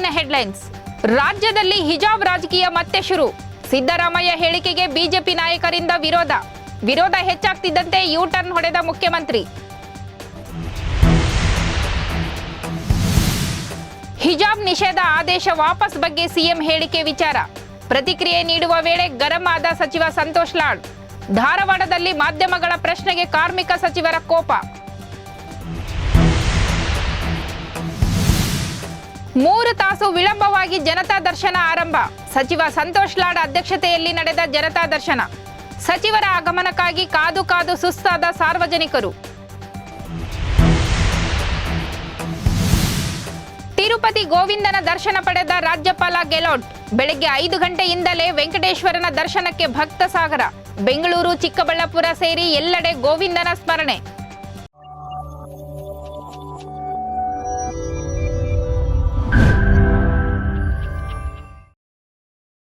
Headlines. ರಾಜ್ಯದಲ್ಲಿ ಹಿಜಾಬ್ ರಾಜಕೀಯ ಮತ್ತೆ ಶುರು. ಸಿದ್ದರಾಮಯ್ಯ ಹೇಳಿಕೆಗೆ ಬಿಜೆಪಿ ನಾಯಕರಿಂದ ವಿರೋಧ. ವಿರೋಧ ಹೆಚ್ಚಾಗ್ತಿದ್ದಂತೆ ಯು ಟರ್ನ್ ಹೊಡೆದ ಮುಖ್ಯಮಂತ್ರಿ. ಹಿಜಾಬ್ ನಿಷೇಧ ಆದೇಶ ವಾಪಸ್ ಬಗ್ಗೆ ಸಿಎಂ ಹೇಳಿಕೆ ವಿಚಾರ. ಪ್ರತಿಕ್ರಿಯೆ ನೀಡುವ ವೇಳೆ ಗರಂ ಆದ ಸಚಿವ ಸಂತೋಷ್ ಲಾಡ್. ಧಾರವಾಡದಲ್ಲಿ ಮಾಧ್ಯಮಗಳ ಪ್ರಶ್ನೆಗೆ ಕಾರ್ಮಿಕ ಸಚಿವರ ಕೋಪ. ಮೂರು ತಾಸು ವಿಳಂಬವಾಗಿ ಜನತಾ ದರ್ಶನ ಆರಂಭ. ಸಚಿವ ಸಂತೋಷ್ ಲಾಡ್ ಅಧ್ಯಕ್ಷತೆಯಲ್ಲಿ ನಡೆದ ಜನತಾ ದರ್ಶನ. ಸಚಿವರ ಆಗಮನಕ್ಕಾಗಿ ಕಾದು ಕಾದು ಸುಸ್ತಾದ ಸಾರ್ವಜನಿಕರು. ತಿರುಪತಿ ಗೋವಿಂದನ ದರ್ಶನ ಪಡೆದ ರಾಜ್ಯಪಾಲ ಗೆಲೋಟ್. ಬೆಳಗ್ಗೆ ಐದು ಗಂಟೆಯಿಂದಲೇ ವೆಂಕಟೇಶ್ವರನ ದರ್ಶನಕ್ಕೆ ಭಕ್ತ ಸಾಗರ. ಬೆಂಗಳೂರು ಚಿಕ್ಕಬಳ್ಳಾಪುರ ಸೇರಿ ಎಲ್ಲೆಡೆ ಗೋವಿಂದನ ಸ್ಮರಣೆ.